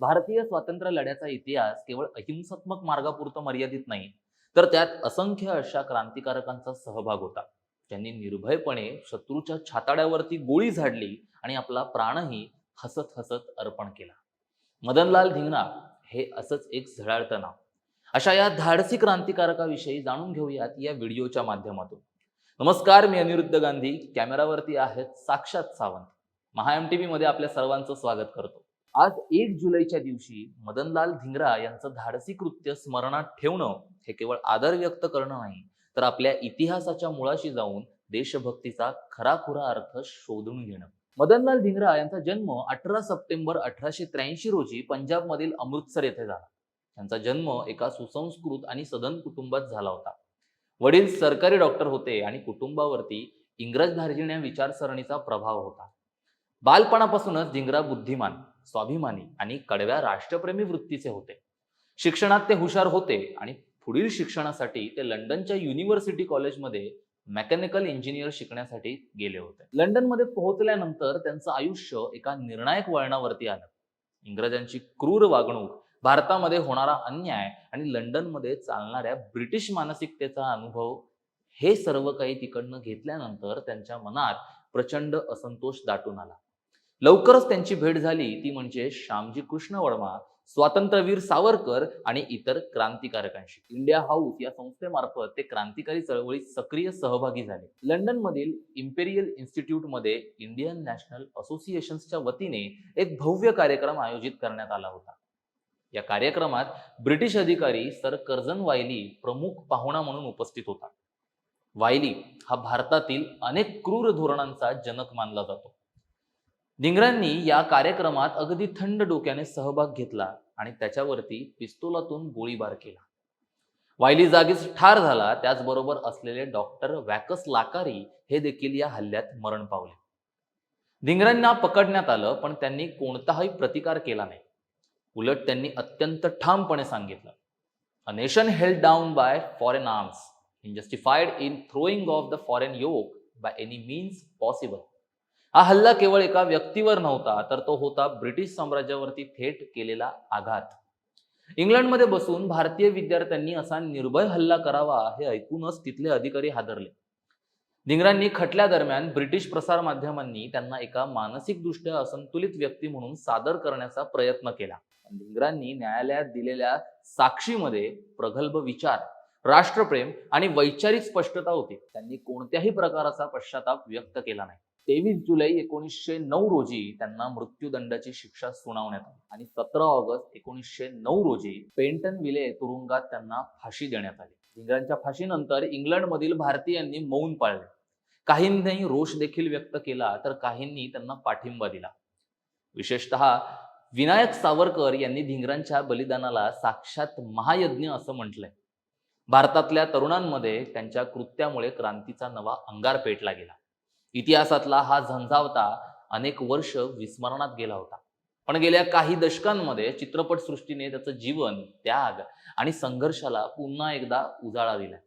भारतीय स्वातंत्र्य लढ्याचा इतिहास केवळ अहिंसात्मक मार्गापुरतं मर्यादित नाही तर त्यात असंख्य अशा क्रांतिकारकांचा सहभाग होता. ज्यांनी निर्भयपणे शत्रूच्या छाताड्यावरती गोळी झाडली आणि आपला प्राणही हसत हसत अर्पण केला. मदनलाल धिंगणा हे असंच एक झळाळतं नाव. अशा या धाडसी क्रांतिकारकाविषयी जाणून घेऊयात या व्हिडिओच्या माध्यमातून. नमस्कार मी अनिरुद्ध गांधी. कॅमेरावरती आहेत साक्षात सावंत. महा एम टी मध्ये आपल्या सर्वांचं स्वागत करतो. आज एक जुलैच्या दिवशी मदनलाल धिंगरा यांचं धाडसी कृत्य स्मरणात ठेवणं हे केवळ आदर व्यक्त करणं नाही तर आपल्या इतिहासाच्या मुळाशी जाऊन देशभक्तीचा खराखुरा अर्थ शोधून घेणं. मदनलाल धिंगरा यांचा जन्म अठरा सप्टेंबर अठराशे त्र्याऐंशी रोजी पंजाबमधील अमृतसर येथे झाला. त्यांचा जन्म एका सुसंस्कृत आणि सदन कुटुंबात झाला होता. वडील सरकारी डॉक्टर होते आणि कुटुंबावरती इंग्रज धार्जिण्या विचारसरणीचा प्रभाव होता. बालपणापासूनच धिंगरा बुद्धिमान स्वाभिमानी आणि कडव्या राष्ट्रप्रेमी वृत्तीचे होते. शिक्षणात ते हुशार होते आणि पुढील शिक्षणासाठी ते लंडनच्या युनिव्हर्सिटी कॉलेजमध्ये मेकॅनिकल इंजिनियर शिकण्यासाठी गेले होते. लंडनमध्ये पोहोचल्यानंतर त्यांचं आयुष्य एका निर्णायक वळणावरती आलं. इंग्रजांची क्रूर वागणूक भारतामध्ये होणारा अन्याय आणि लंडनमध्ये चालणाऱ्या ब्रिटिश मानसिकतेचा अनुभव हे सर्व काही तिकडनं घेतल्यानंतर त्यांच्या मनात प्रचंड असंतोष दाटून आला. लवकरच त्यांची भेट झाली. ती म्हणजे श्यामजी कृष्ण वर्मा स्वातंत्र्यवीर सावरकर आणि इतर क्रांतिकारकांशी. इंडिया हाऊस या संस्थेमार्फत ते क्रांतिकारी चळवळीत सक्रिय सहभागी झाले. लंडनमधील इम्पेरियल इन्स्टिट्यूटमध्ये इंडियन नॅशनल असोसिएशनच्या वतीने एक भव्य कार्यक्रम आयोजित करण्यात आला होता. या कार्यक्रमात ब्रिटिश अधिकारी सर कर्जन वायली प्रमुख पाहुणा म्हणून उपस्थित होता. वायली हा भारतातील अनेक क्रूर धोरणांचा जनक मानला जातो. निंगरांनी या कार्यक्रमात अगदी थंड डोक्याने सहभाग घेतला आणि त्याच्यावरती पिस्तोलातून गोळीबार केला. वायली जागीच ठार झाला त्याचबरोबर असलेले डॉक्टर वॅकस लाकारी हे देखील या हल्ल्यात मरण पावले. धिंगरांना पकडण्यात आलं पण त्यांनी कोणताही प्रतिकार केला नाही. उलट त्यांनी अत्यंत ठामपणे सांगितलं a nation held down by foreign arms in justified in throwing off the foreign yoke by any means possible हा हल्ला केवळ एका व्यक्तीवर नव्हता तर तो होता ब्रिटिश साम्राज्यावरती थेट केलेला आघात. इंग्लंडमध्ये बसून भारतीय विद्यार्थ्यांनी असा निर्भय हल्ला करावा हे ऐकूनच तिथले अधिकारी हादरले. धिंगरांनी खटल्या दरम्यान ब्रिटिश प्रसार माध्यमांनी त्यांना एका मानसिकदृष्ट्या असंतुलित व्यक्ती म्हणून सादर करण्याचा प्रयत्न केला. धिंगरांनी न्यायालयात दिलेल्या साक्षीमध्ये प्रगल्भ विचार राष्ट्रप्रेम आणि वैचारिक स्पष्टता होती. त्यांनी कोणत्याही प्रकाराचा पश्चाताप व्यक्त केला नाही. तेवीस जुलै एकोणीसशे नऊ रोजी त्यांना मृत्यूदंडाची शिक्षा सुनावण्यात आली. आणि सतरा ऑगस्ट एकोणीसशे नऊ रोजी पेंटन विले तुरुंगात त्यांना फाशी देण्यात आली. इंग्रजांच्या फाशीनंतर इंग्लंडमधील भारतीयांनी मौन पाळले. काहींनी रोष देखील व्यक्त केला तर काहींनी त्यांना पाठिंबा दिला. विशेषतः विनायक सावरकर यांनी धिंगरांच्या बलिदानाला साक्षात महायज्ञ असं म्हटलंय. भारतातल्या तरुणांमध्ये त्यांच्या कृत्यामुळे क्रांतीचा नवा अंगार पेटला गेला. इतिहासातला हा झंझावता अनेक वर्ष विस्मरणात गेला होता. पण गेल्या काही दशकांमध्ये चित्रपटसृष्टीने त्याचं जीवन त्याग आणि संघर्षाला पुन्हा एकदा उजाळा दिलाय.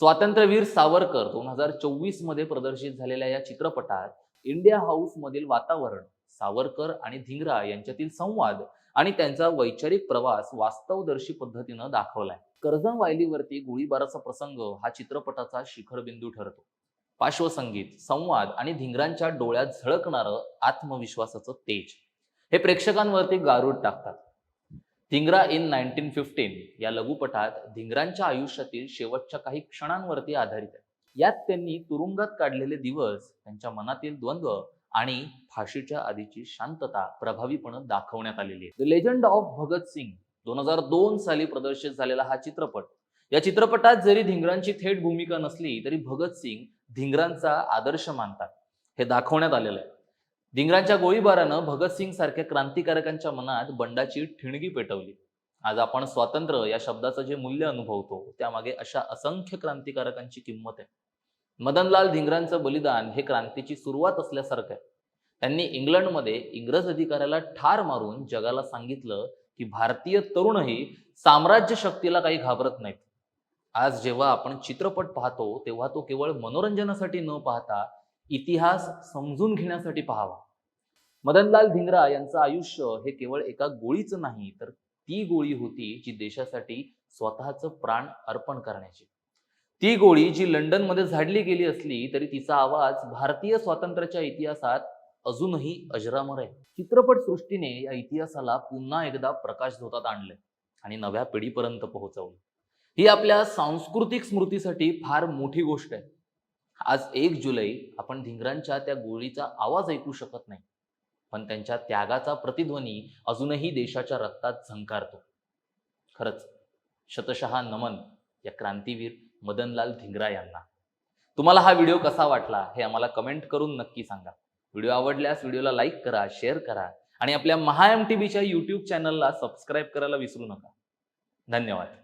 स्वातंत्र्यवीर सावरकर दोन हजार चोवीसमध्ये प्रदर्शित झालेल्या या चित्रपटात इंडिया हाऊस मधील वातावरण सावरकर आणि धिंगरा यांच्यातील संवाद आणि त्यांचा वैचारिक प्रवास वास्तवदर्शी पद्धतीनं दाखवलाय. कर्जन वायलीवरती गोळीबाराचा प्रसंग हा चित्रपटाचा शिखरबिंदू ठरतो. पार्श्वसंगीत संवाद आणि धिंगरांच्या डोळ्यात झळकणारं आत्मविश्वासाचं तेज. हे प्रेक्षकांवरती गारूड टाकतात. धिंगरा इन नाईन्टीन फिफ्टीन या लघुपटात धिंगरांच्या आयुष्यातील शेवटच्या काही क्षणांवरती आधारित आहे. यात त्यांनी तुरुंगात काढलेले दिवस त्यांच्या मनातील द्वंद्व आणि फाशीच्या आधीची शांतता प्रभावीपणे दाखवण्यात आलेली आहे. The legend of Bhagat Singh दोन हजार दोन साली प्रदर्शित झालेला हा चित्रपट. या चित्रपटात जरी धिंगरांची थेट भूमिका नसली तरी भगत सिंग धिंगरांचा आदर्श मानतात. हे दाखवण्यात आलेलं आहे. धिंगरांच्या गोळीबारानं भगतसिंग सारख्या क्रांतिकारकांच्या मनात बंडाची ठिणगी पेटवली. आज आपण स्वातंत्र्य या शब्दाचं जे मूल्य अनुभवतो त्यामागे अशा असंख्य क्रांतिकारकांची किंमत आहे. मदनलाल धिंगरांचं बलिदान हे क्रांतीची सुरुवात असल्यासारखं आहे. त्यांनी इंग्लंडमध्ये इंग्रज अधिकाऱ्याला ठार मारून जगाला सांगितलं की भारतीय तरुणही साम्राज्य शक्तीला काही घाबरत नाहीत. आज जेव्हा आपण चित्रपट पाहतो तेव्हा तो केवळ मनोरंजनासाठी न पाहता इतिहास समजून घेण्यासाठी पाहावा. मदनलाल धिंगरा यांचं आयुष्य हे केवळ एका गोळीचं नाही तर ती गोळी होती जी देशासाठी स्वतःचं प्राण अर्पण करण्याची. ती गोळी जी लंडनमध्ये झाडली गेली असली तरी तिचा आवाज भारतीय स्वातंत्र्याच्या इतिहासात अजूनही अजरामर आहे. चित्रपट सृष्टीने या इतिहासाला पुन्हा एकदा प्रकाशझोतात आणलंय आणि नव्या पिढीपर्यंत पोहोचवलं ही आपल्या सांस्कृतिक स्मृतीसाठी फार मोठी गोष्ट आहे. आज एक जुलै आपण धिंगरांच्या त्या गोळीचा आवाज ऐकू शकत नाही पण त्यांच्या त्यागाचा प्रतिध्वनी अजूनही देशाच्या रक्तात झंकारतो. खरंच शतशः नमन या क्रांतीवीर मदनलाल धिंगरा यांना. तुम्हाला हा व्हिडिओ कसा वाटला हे आम्हाला कमेंट करून नक्की सांगा. व्हिडिओ आवडल्यास व्हिडिओला लाईक करा शेअर करा आणि आपल्या महा एम टी बीच्या यूट्यूब चॅनलला सबस्क्राईब करायला विसरू नका. धन्यवाद.